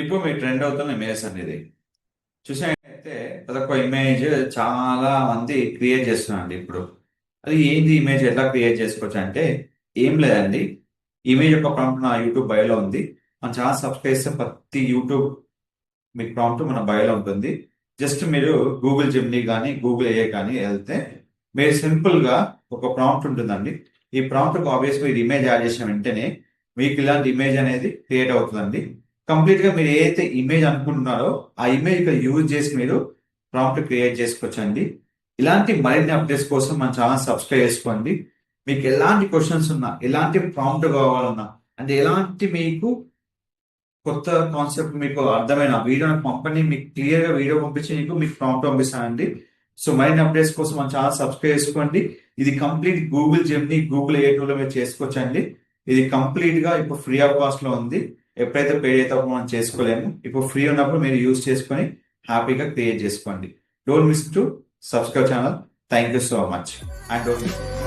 ఇప్పుడు మీ ట్రెండ్ అవుతున్న ఇమేజెస్ అనేది. చూసినట్టయితే అదొక ఇమేజ్ చాలా మంది క్రియేట్ చేస్తున్నారండి ఇప్పుడు. అది ఏంది ఇమేజ్ ఎట్లా క్రియేట్ చేసుకోవచ్చు అంటే ఏం లేదండి. ఇమేజ్ యొక్క ప్రాంప్ట్ నా యూట్యూబ్ బయోలో ఉంది. మన ఛానల్ సబ్స్క్రైబ్ చేస్తే ప్రతి యూట్యూబ్ మీకు ప్రాంప్ట్ మన బయోలో ఉంటుంది. జస్ట్ మీరు గూగుల్ జిమ్ని కానీ గూగుల్ ఏ కానీ వెళ్తే మీరు సింపుల్గా ఒక ప్రాంప్ట్ ఉంటుందండి. ఈ ప్రాంప్ట్కి ఆబ్వియస్గా మీరు ఇమేజ్ యాడ్ చేసిన వెంటనే మీకు ఇలాంటి ఇమేజ్ అనేది క్రియేట్ అవుతుందండి. కంప్లీట్గా మీరు ఏదైతే ఇమేజ్ అనుకుంటున్నారో ఆ ఇమేజ్ ఇక్కడ యూజ్ చేసి మీరు ప్రాంప్ట్ క్రియేట్ చేసుకోవచ్చు అండి ఇలాంటి మరిన్ని అప్డేట్స్ కోసం మన ఛానల్ సబ్స్క్రైబ్ చేసుకోండి. మీకు ఎలాంటి క్వశ్చన్స్ ఉన్నా ఎలాంటి ప్రాంప్ట్ కావాలన్నా అంటే ఎలాంటి మీకు కొత్త కాన్సెప్ట్ మీకు అర్థమైన వీడియో పంపని పంపండి మీకు క్లియర్గా వీడియో పంపించి మీకు మీకు ప్రాంప్ట్ పంపిస్తానండి. సో మరిన్ని అప్డేట్స్ కోసం మన ఛానల్ సబ్స్క్రైబ్ చేసుకోండి. ఇది కంప్లీట్ గూగుల్ జెమ్ని గూగుల్ ఏ టూలో మీరు చేసుకోవచ్చు అండి ఇది కంప్లీట్గా ఇప్పుడు ఫ్రీ ఆఫ్ కాస్ట్లో ఉంది. ఎప్పుడైతే పే అయితే మనం చేసుకోలేము ఇప్పుడు ఫ్రీ ఉన్నప్పుడు మీరు యూజ్ చేసుకొని హ్యాపీగా క్రియేట్ చేసుకోండి. Don't miss to subscribe channel thank you so much and don't miss